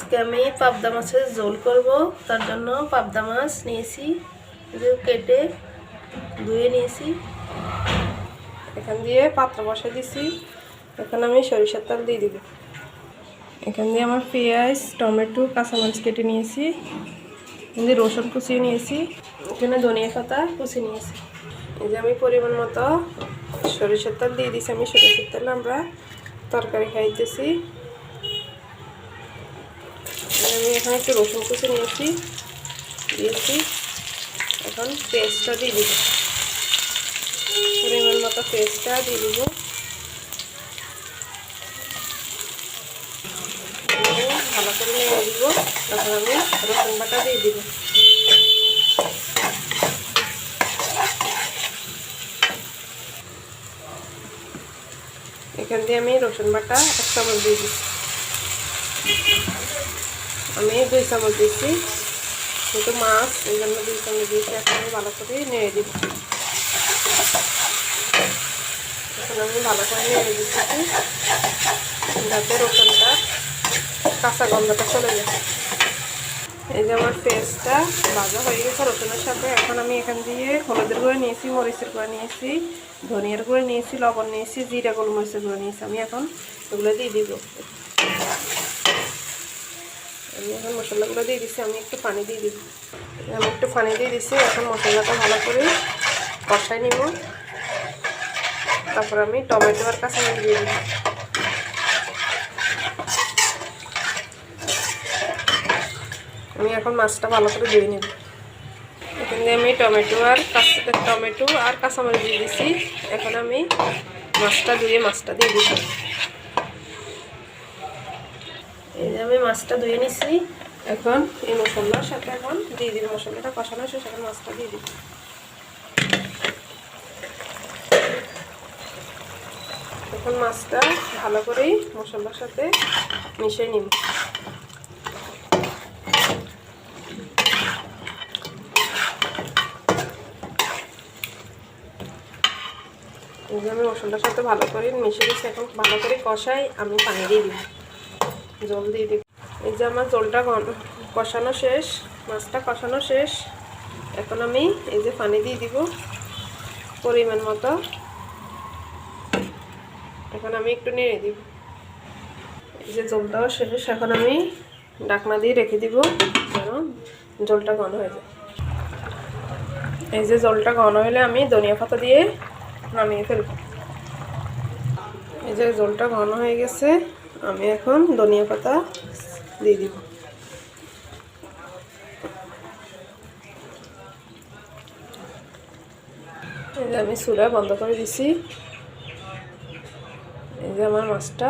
আজকে আমি পাবদা মাছের ঝোল করব, তার জন্য পাবদা মাছ নিয়েছি কেটে ধুয়ে নিয়েছি। এখান দিয়ে পাত্র বসে দিছি, এখন আমি সরিষার তেল দিয়ে দিব। এখান দিয়ে আমার পেঁয়াজ, টমেটো, কাঁচামরিচ কেটে নিয়েছি, এখান দিয়ে রসুন কুচিয়ে নিয়েছি, এখানে ধনিয়া পাতা কুচিয়ে নিয়েছি। এই যে আমি পরিমাণ মতো সরিষার তেল দিয়ে দিয়েছি আমি সরিষার তেল আমরা তরকারি খাইতেছি। আমি এখানে একটু রসুন কুচি নিয়েছি, দিয়েছি। এখন পেস্টটা দিয়ে দিব। পরিমাণ মতো পেস্টটা দিয়ে দিব। ভালো করে নিয়ে দিব। তখন আমি রসুন বাটা দিয়ে দিব। এখান দিয়ে আমি রসুন বাটা এক চামচ দিয়ে দিচ্ছি। আমি দুই চামচ দিচ্ছি কিন্তু মাছ, এই জন্য দুই চামচ দিয়েছি। এখন ভালো করে নেড়ে দিব। এখন আমি ভালো করে নেড়ে দিচ্ছি যাতে রসুনটা, কাঁচা গন্ধটা চলে যায়। এই যে আমার পেস্টটা ভাজা হয়ে গেছে রসুনের সাথে। এখন আমি এখান দিয়ে হলুদের গুঁড়ো নিয়েছি, মরিচের গুঁড়ো নিয়েছি, ধনিয়ার গুঁড়ো নিয়েছি, লবণ নিয়েছি, জিরা, গোলমরিচের গুঁড়ো নিয়েছি। আমি এখন এগুলো দিয়ে দিব। আমি এখন মশলাগুলো দিয়ে দিচ্ছি আমি একটু পানি দিয়ে দিই আমি একটু পানি দিয়ে দিচ্ছি এখন মশলাটা ভালো করে কষাই নিব। তারপর আমি টমেটো আর কাঁচামরিচ দিয়ে দিই আমি এখন মাছটা ভালো করে ধুয়ে নেব। এখানে আমি টমেটো আর টমেটো আর কাঁচামরিচ দিয়ে দিচ্ছি এখন আমি মাছটা ধুয়ে মাছটা দিয়ে দিচ্ছি এই যে আমি মাছটা ধুয়ে নিছি। এখন এই মশলার সাথে এখন দিয়ে দিব। মশলাটা কষানো শেষ, এখন মাছটা দিয়ে দিব। এখন মাছটা ভালো করেই মশলার সাথে মিশিয়ে নিব। আমি মশলার সাথে ভালো করে মিশিয়ে দিচ্ছি এখন ভালো করে কষাই আমি পানি দিয়ে দিব। জল দিয়ে দিব। এই যে আমার জলটা কষানো শেষ, মাছটা কষানো শেষ। এখন আমি এই যে পানি দিয়ে দিব পরিমাণ মতো। এখন আমি একটু নেড়ে দিব। এই যে জলটাও শেষ, এখন আমি ডাকনা দিয়ে রেখে দিব যেন জলটা ঘন হয়ে যায়। এই যে জলটা ঘন হলে আমি ধনিয়া পাতা দিয়ে নামিয়ে ফেলব। এই যে জলটা ঘন হয়ে গেছে। আমি এখন ধনিয়া পাতা দিয়ে দিব। এই যে আমি চুলা বন্ধ করে দিছি। এই যে আমার মাছটা।